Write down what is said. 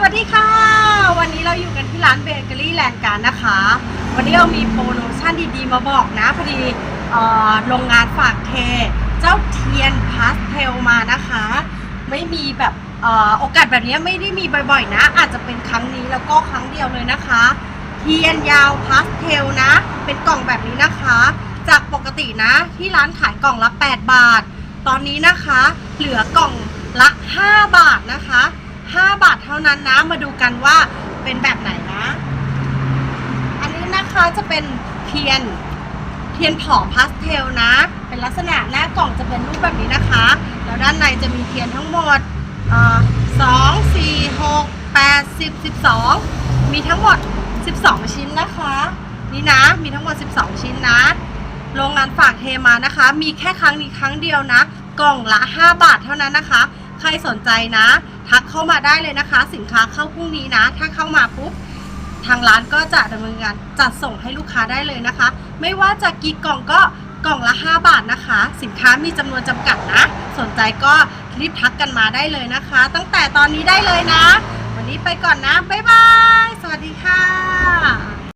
สวัสดีค่ะ วันนี้เราอยู่กันที่ร้านเบเกอรี่แลนด์การนะคะ วันนี้เรามีโปรโมชั่นดีๆมาบอกนะพอดีโรงงานฝากเท เจ้าเทียนพาสเทลมานะคะ ไม่มีแบบโอกาสแบบนี้ไม่ได้มีบ่อยๆ นะ อาจจะเป็นครั้งนี้แล้วก็ครั้งเดียวเลยนะคะ เทียนยาวพาสเทลนะ เป็นกล่องแบบนี้นะคะ จากปกตินะที่ร้านขายกล่องละ 8 บาท ตอนนี้นะคะ เหลือกล่องละ 5 บาทนะคะ 5 บาทเท่านั้นนะ มาดูกันว่าเป็นแบบไหนนะ อันนี้นะคะจะเป็นเทียนเทียนผอมพาสเทลนะ เป็นลักษณะหน้ากล่องจะเป็นรูปแบบนี้นะคะ แล้วด้านในจะมีเทียนทั้งหมดสองสี่หกแปดสิบสิบสองมีทั้งหมด 12 ชิ้นนะคะ นี่นะมีทั้งหมด 12 ชิ้นนะ โรงงานฝากเทมานะคะ มีแค่ครั้งนี้ครั้งเดียวนะ กล่องละ 5 บาทเท่านั้นนะคะ ใครสนใจนะ ทักเข้ามาได้เลยนะคะ สินค้าเข้าพรุ่งนี้นะ ถ้าเข้ามาปุ๊บทางร้านก็จะดำเนินการจัดส่งให้ลูกค้าได้เลยนะคะ ไม่ว่าจะกี่กล่องก็กล่องละ 5 บาทนะคะ สินค้ามีจำนวนจำกัดนะ สนใจก็รีบทักกันมาได้เลยนะคะ ตั้งแต่ตอนนี้ได้เลยนะ วันนี้ไปก่อนนะ บ๊ายบาย